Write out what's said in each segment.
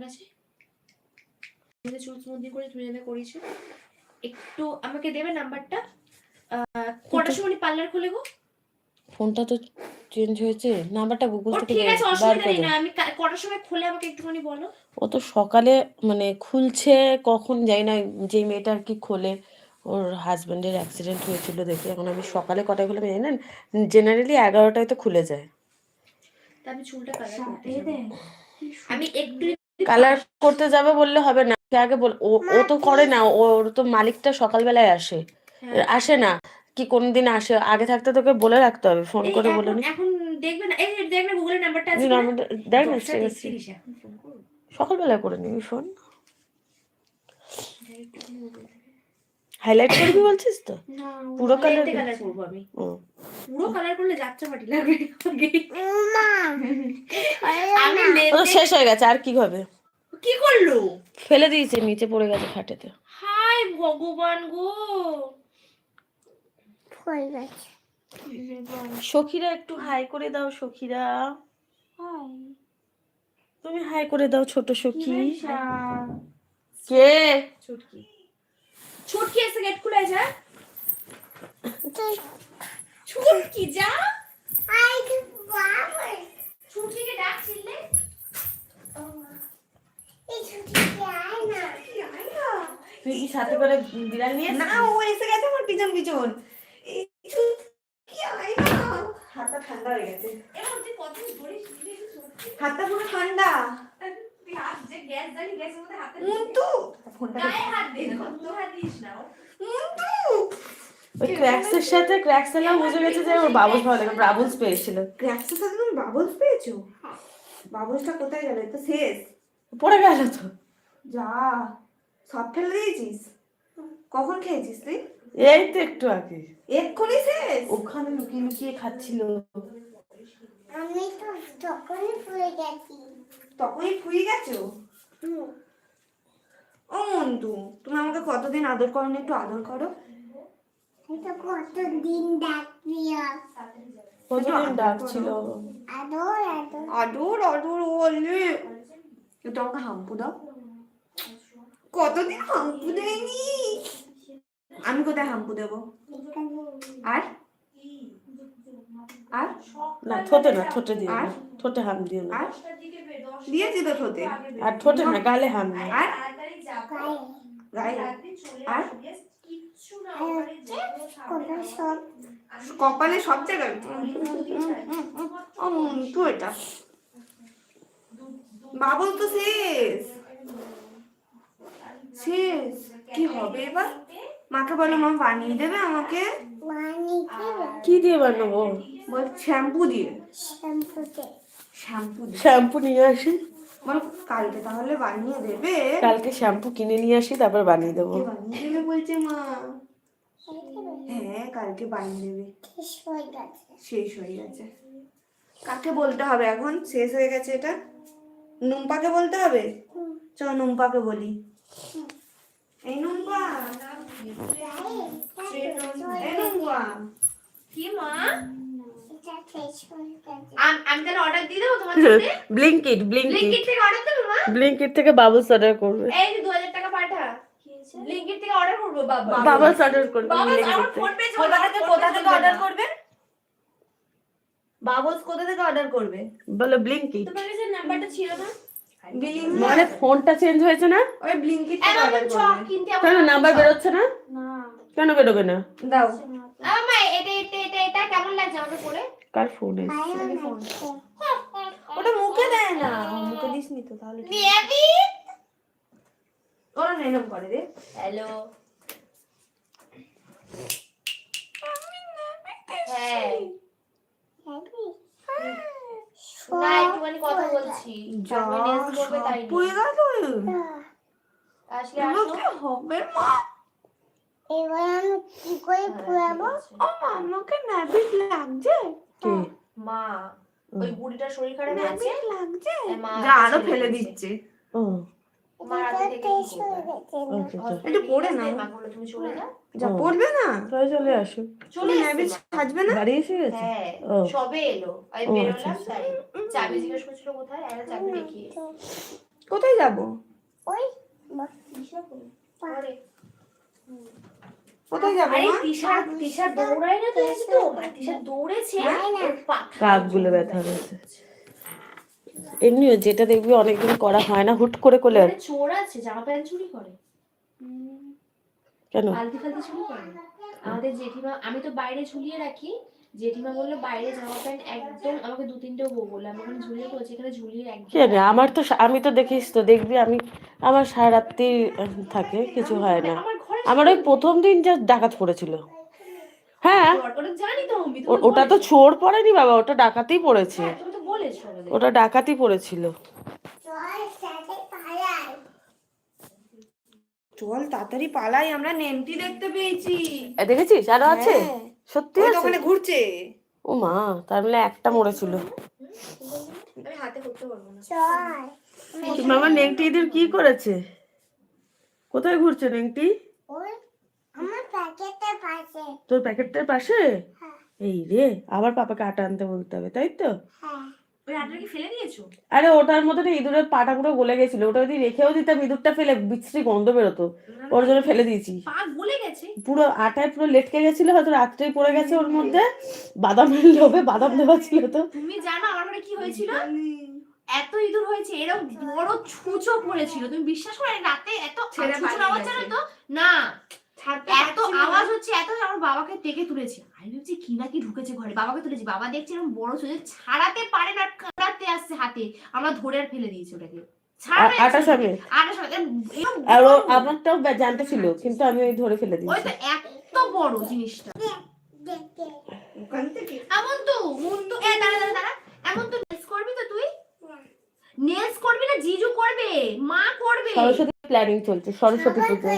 গেছে চুল স্মুদি করে দুজনে করেছে একটু আমাকে দেবে নাম্বারটা? কটার সময় পার্লার খুলে গো? ফোনটা তো চেঞ্জ হয়েছে। নাম্বারটা গুগল থেকে ঠিক আছে অসুবিধা নেই না আমি কটার সময় খুলে আমাকে একটুখানি বলো? ও তো সকালে মানে খুলছে কখন যাই না যে মেয়েটা আর কি খোলে ওর হাজবেন্ডের অ্যাক্সিডেন্ট হয়েছিল দেখে। এখন আমি সকালে কটায় খুলে জানি না জেনারেলি এগারোটায় তো খুলে যায়। তা আমি চুলটা কালার করতে আমি একটু কালার করতে যাবে বললে হবে না। আগে বল ও ও তো করে না ওর তো মালিকটা সকালবেলায় আসে। হ্যাঁ। আসে না কি কোনদিন আসে? আগে থাকতে তোকে বলে রাখতে হবে ফোন করে বলে নি। এখন দেখবে না এই দেখ না নাম্বারটা আছে নাম্বারটা দেখ না করে নিবি ফোন Direct তুমি Google থেকে। হাইলাইট করবি বলছিস তো? না, পুরো দিস? colour করব আমি। পুরো কালার করলে যাত্রা পাটি লাগবে আমি ও শেষ হয়ে গেছে আর কি হবে? কি করল? ফেলে দিয়েছে নিচে পড়ে গেছে খাটেতে। হাই ভগবান গো। সখীরা একটু হাই করে দাও সখীরা। তুমি হাই করে দাও ছোট সখী। কে? ছুটকি। ছুটকি এসে গেট খুলে যা। ছুটকি যা। ছুটকিকে ডাকছিলে তুই কি সাথে করে বিড়াল নিয়ে না ও এসে গেছে আমার পিছন পিছন। হাতটা ঠান্ডা হয়ে গেছে। হাতটা পুরো ঠান্ডা। হাত যে গ্যাস জানি গ্যাসের মধ্যে। হাতে ফোনটা হাত দে না তোর হাত দিস না মুন্টু ওই ক্র্যাক্স এর সাথে ক্র্যাক্স বুঝে গেছে যে ওর বাবুস ভালো লাগে বাবুস পেয়েছিল। ক্র্যাক্সের সাথে তুমি বাবলস পেয়েছ? বাবলসটা কোথায় গেল? তো শেষ। পড়ে গেল তো। যা সব ফেলে দিয়েছিস? কখন খেয়েছিস তুই? এই তো একটু আগে। এক্ষুনি শেষ? ওখানে লুকিয়ে লুকিয়ে খাচ্ছিল। আমি তো তখনই পড়ে গেছি। তখনই ফুয়ে গেছো? ও মন্টু তুমি আমাকে কতদিন আদর করো না একটু আদর করো। কতদিন ডাকছিল? আদর আদর। বললে আমাকে হাম্পু দাও। কতদিন হাম্পু দেয়নি? আমি কোথায় হাম্পু দেবো? আর? আর? না ঠোঁটে না ঠোঁটে দিও আর? না ঠোঁটে হাম দিও। না আর দিয়েছি তো ঠোঁটে। আর ঠোঁটে না গালে হাম না আর? গায়ে। আর? কপালে সব। জায়গায় ও এটা। বাবল তো শেষ। শেষ। কি হবে এবার? মাকে বলো মা বানিয়ে দেবে আমাকে? কি দিয়ে বানাবো? বল শ্যাম্পু দিয়ে। শ্যাম্পু দিয়ে। শ্যাম্পু নিয়ে আসি। বল কালকে তাহলে বানিয়ে দেবে। কালকে শ্যাম্পু কিনে নিয়ে আসি তারপর বানিয়ে দেবো। বানিয়ে দেবে বলছে মা? হ্যাঁ কালকে বানিয়ে দেবে। শেষ হয়ে গেছে। শেষ কাকে বলতে হবে এখন শেষ হয়ে গেছে এটা? নুম্পাকে বলতে হবে? চল নুম্পাকে বলি। এই নুম্পা। কি মা? আম- আমি তাহলে অর্ডার দিয়ে দেবো তোমার ব্লিঙ্কিট ব্লিঙ্কিট ব্লিঙ্কিট থেকে অর্ডার দেবো মা? ব্লিঙ্কিট থেকে বাবুস অর্ডার করবে। এই যে দু হাজার টাকা পাঠা। ব্লিঙ্কিট থেকে অর্ডার করব বাবা। বাবুস অর্ডার করবে ব্লিঙ্কিট থেকে। পেয়েছে কোথা থেকে কোথা থেকে অর্ডার করবে? বাবলস কোথা থেকে অর্ডার করবে? বলো ব্লিঙ্কিট তোমার কাছে নাম্বারটা ছিল না? মানে ফোনটা চেঞ্জ হয়েছে না? ওই ব্লিঙ্কিট থেকে অর্ডার করবে। কেন নাম্বার বেরোচ্ছে না? কেন বেরোবে না? দাও। এটা এটা এটা এটা কেমন লাগছে আমাকে পরে কার ফোন এসছে? ওটা মুখে দেয় না। মুখে দিস নি তো তাহলে ওরা নেনম করে রে। হ্যালো হ্যাঁ। কথা বলছি। আসলে হবে মা? এবার আমি কি করে পুরাবো ও মা আমাকে নাবিক লাগছে? মা ওই বুড়িটার শরীর খারাপ আছে? লাগছে। যা আরও ফেলে দিচ্ছে। ও। মা রাতে থেকে কি করবে? গেছে। আচ্ছা আচ্ছা। একটু পড়ে নাও। মা বলল তুমি চলে যাও। যা পড়বে না? তাহলে চলে আসো। চলে। সাজবে না? বাড়ি এসে গেছে? হ্যাঁ। সবে এলো। আমি বেরোলাম আচ্ছা, তাই চাবি জিজ্ঞেস করছিল কোথায়? আর চাবি দেখিয়ে কোথায় যাব? ওই। কোথায় যাব আরে মা? তিশা তিশা দৌড়ায় না তো জানিস তো মানে দৌড়েছে। কাকগুলো ব্যথা হয়েছে এমনিও যেটা দেখবি অনেকদিন করা হয় না হুট করে করলে চোর আছে জামা প্যান্ট চুরি করে। কেন? আলতি ফালতি চুরি করে। আমাদের জেঠিমা আমি তো বাইরে ঝুলিয়ে রাখি। জেঠিমা বলল বাইরে জামা প্যান্ট একদম আমাকে দু তিনটেও বউ বলল আমি ওখানে ঝুলিয়ে করেছি এখানে ঝুলিয়ে একদম আমার তো আমি তো দেখিস তো দেখবি আমি আমার সারা রাত্রি থাকে কিছু হয় না। আমার আমার ওই প্রথম দিন যা ডাকাত পড়েছিল। হ্যাঁ। ওটা জানি তো ওটা তো চোর পড়েনি বাবা ওটা ডাকাতেই পড়েছে। হ্যাঁ, তুমি তো বলেছ আমাদের। ওটা ডাকাতই পড়েছিল। চল তাড়াতাড়ি পালাই। আমরা নেমটি দেখতে পেয়েছি। এ, দেখেছিস? আরও আছে? হ্যাঁ। সত্যি আছে? ওখানে ঘুরছে। ও মা তার মানে একটা মরেছিল। আমি হাতে করতে পারব না। চল। মামা নেংটি এদের কি করেছে? কোথায় ঘুরছে নেংটি? ওই আমার প্যাকেটের পাশে। তোর প্যাকেটটার পাশে? হ্যাঁ। এই রে আবার পাপাকে আটা আনতে বলতে হবে তাই তো? হ্যাঁ। ওই আটাটা কি ফেলে দিয়েছ? আরে ওটার মধ্যে না ইঁদুরের পাটা পুরো গলে গেছিল ওটা যদি রেখেও দিতাম ইঁদুরটা ফেলে বিশ্রী গন্ধ বেরোতো। ওর জন্য ফেলে দিয়েছি। পা গলে গেছে? পুরো আটায় পুরো লেটকে গেছিল হয়তো রাত্রেই পড়ে গেছে ওর মধ্যে। বাদামের লোভে বাদাম দেওয়া ছিল তো। তুমি জানো আমার কি হয়েছিল? এত ইঁদুর হয়েছে এরকম বড় ছুঁচো পড়েছিল। তুমি বিশ্বাস করে রাতে এত ছুঁচোর আওয়াজ জানো তো? না। এত আওয়াজ হচ্ছে এত আমার বাবাকে ডেকে তুলেছি। আমি ভাবছি কি না কি ঢুকেছে ঘরে বাবাকে তুলেছি। বাবা দেখছে এরকম বড় ছুঁচো ছাড়াতে পারে না কাটাতে আসছে হাতে। আমরা ধরে আর ফেলে দিয়েছি ওটাকে। আমারটাও জানতে ছিল কিন্তু আমি ওই ধরে ফেলে দিয়েছি। তো এত বড় জিনিসটা। এমন তো দাঁড়া দাঁড়া দাঁড়া। এমন তো করবি তো তুই? নেলস করবি না জিজু করবে মা করবে। সরস্বতী প্ল্যানিং চলছে সরস্বতী পুজো।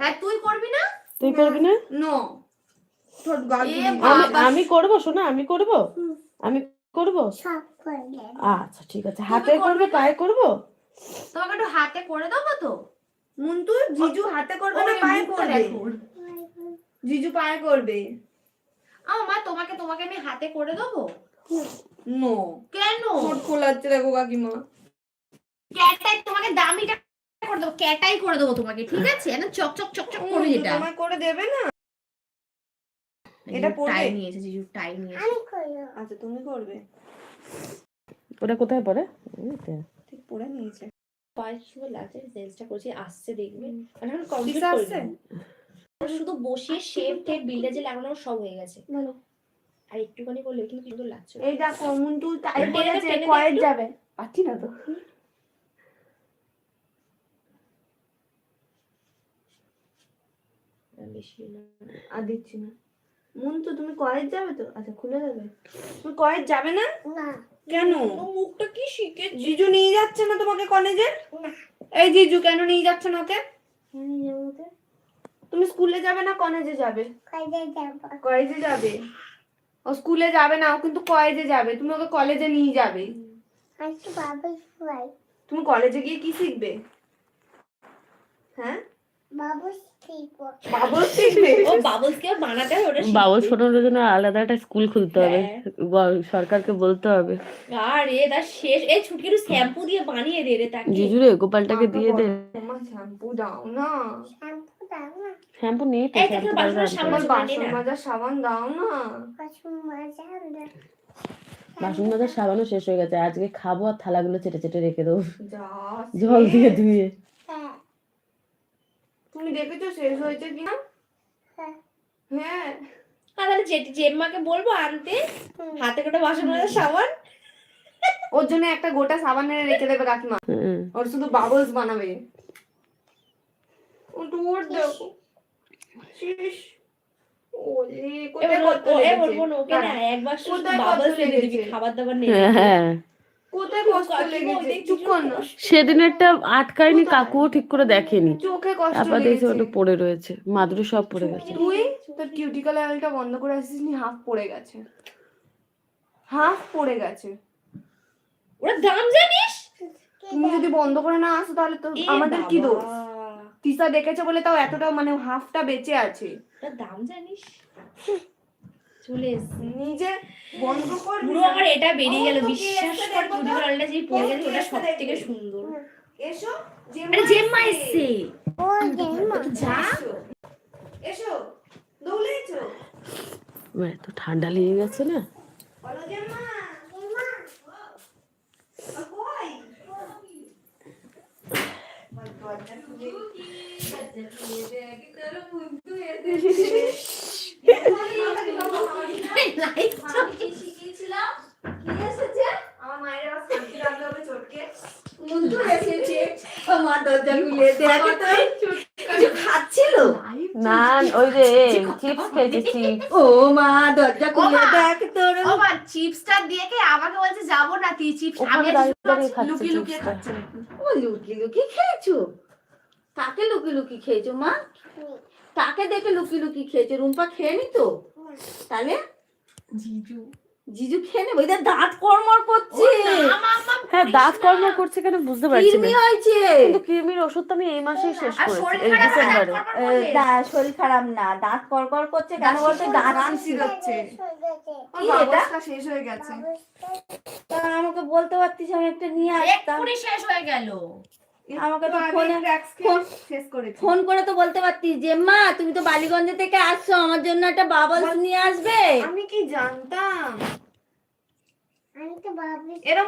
হ্যাঁ তুই করবি না? তুই করবি না? নো। আমি আমি করব শোনা আমি করব? আমি করব? আচ্ছা ঠিক আছে। হাতে করবে পায়ে করব? তোমাকে একটু হাতে করে দেবো তো। মুন্টু জিজু হাতে করবে না পায়ে করবে? জিজু পায়ে করবে। আমার মা তোমাকে তোমাকে আমি হাতে করে দেবো? নো কেন? ঠোঁট খোলাচ্ছে দেখো কাকিমা। ক্যাটাই তোমাকে দামিটা করে দেবো ক্যাটাই করে দেবো তোমাকে ঠিক আছে? একদম চক চক চক চক করে যেটা। তোমার করে দেবে না? এটা পড়বে? টাই নিয়েছে জিজু টাই নিয়েছে আমি করব আচ্ছা তুমি করবে। ওটা কোথায় পড়ে? ঠিক পড়ে নিয়েছে। সুন্দর লাগছে করছি আসছে দেখবে। আমি এখন কমপ্লিট করে আসছে? শুধু বসিয়ে শেপ টেপ বিল্ডার যে লাগানো সব হয়ে গেছে। বলো। আর একটুখানি করলে কিন্তু কি সুন্দর লাগছে। এই দেখো মুন্টু তাই কয়েক যাবে। পাচ্ছি না তো? বেশি না। আর দিচ্ছি না। মন তো তুমি কয়েক যাবে তো? আচ্ছা খুলে দেবে। তুমি কয়েক যাবে না? না। কেন? মুখটা কি শিখে জিজু নিয়ে যাচ্ছে না তোমাকে কলেজে? এই জিজু কেন নিয়ে যাচ্ছে না ওকে? তুমি স্কুলে যাবে না কলেজে যাবে? যাব। কলেজে যাবে? ও স্কুলে যাবে না ও কিন্তু কলেজে যাবে। তুমি ওকে কলেজে নিয়ে যাবে। তুমি কলেজে গিয়ে কি শিখবে? হ্যাঁ? বাবু শিখব বাবল শোনানোর জন্য আলাদা একটা স্কুল খুলতে হবে। হ্যাঁ। সরকারকে বলতে হবে। আরে তার শেষ এই ছুটকি একটু শ্যাম্পু দিয়ে বানিয়ে দে রে তাকে। জিজুরে গোপালটাকে দিয়ে দে। শ্যাম্পু দাও না। শ্যাম্পু দাও না। শ্যাম্পু নেই তো সাবান দাও না। বাসন মাজার সাবানও শেষ হয়ে গেছে। আজকে খাব আর থালাগুলো চেটে চেটে রেখে দেবো। জল দিয়ে ধুয়ে। তুমি দেখেছ শেষ হয়েছে কিনা? হ্যাঁ। হ্যাঁ। আর তাহলে জেঠি জেম্মাকে বলব আনতে হাতে করে বাসন মাজার সাবান। ওর জন্য একটা গোটা সাবান এনে রেখে দেবে কাকিমা। ওর শুধু বাবলস বানাবে। ও তোর দেখো শিস ওলে কোথায় কত লেগেছে? ওকে না একবার শুধু বাবলস এনে দিবি খাবার দাবার নেই। কোথায় কষ্ট লেগেছে? চুপ কর না। সেদিনেরটা আটকায়নি কাকুও ঠিক করে দেখেনি। চোখে কষ্ট তারপর দেখছি ওটা পড়ে রয়েছে মাদুরে সব পড়ে গেছে। তুই? তোর কিউটিকল অয়েলটা বন্ধ করে আসিস নি হাফ পড়ে গেছে। হাফ পড়ে গেছে। ওরা দাম জানিস? তুমি যদি বন্ধ করে না আসো তাহলে তো আমাদের কি দোষ? তিসা দেখেছে বলে তাও এতটা মানে হাফটা বেঁচে আছে। দাম জানিস? চলে এসছে। নিজে বন্ধ কর পুরো আমার এটা বেরিয়ে গেল। বিশ্বাস কর তো? চুড়ি গলাটা যে পরে গেছে ওটা সব থেকে সুন্দর। এসো আরে জেম্মা এসছে। ও জেম্মা। যা। এসো দৌড়েছো আমার এত ঠান্ডা লেগে গেছে না? বলো জেম্মা। জেম্মা আমার মায়ের আবার শান্তি রাখতে হবে চটকে মুন্টু এসেছে। আমার দরজা খুলে দেখ তো কিছু খাচ্ছিল? না ওই যে চিপস খেয়েছি। ও মা দরজা খুলে দেখ তোর। ও মা চিপসটা দিয়ে কে আমাকে বলছে যাব না তুই চিপস আমি লুকিয়ে লুকিয়ে। ও লুকি লুকি খেয়েছো? কাকে লুকি লুকি খেয়েছো মা? কাকে দেখে লুকি লুকি খেয়েছো? রুম্পা খেয়ে নি তো? তাহলে জিজু। জিজু খেয়ে নেবে? দাঁত কর্মর করছে। হ্যাঁ দাঁত কর্ম করছে কেন বুঝতে পারছি কিরমি না হয়েছে। কিন্তু কৃমির ওষুধ তো আমি এই মাসেই শেষ করেছি এই ডিসেম্বরে। শরীর খারাপ না। দাঁত কড়কড় করছে কেন বলতে? দাঁত এটা? শেষ হয়ে গেছে। তা আমাকে বলতে পারতিস আমি একটা নিয়ে আসতাম। শেষ হয়ে গেল। আমাকে তো ফোনে ফোন শেষ করেছি। ফোন করে তো বলতে পারতিস যে মা তুমি তো বালিগঞ্জ থেকে আসছো আমার জন্য একটা বাবলস নিয়ে আসবে? আমি কি জানতাম? আমি তো ভাবি এরকম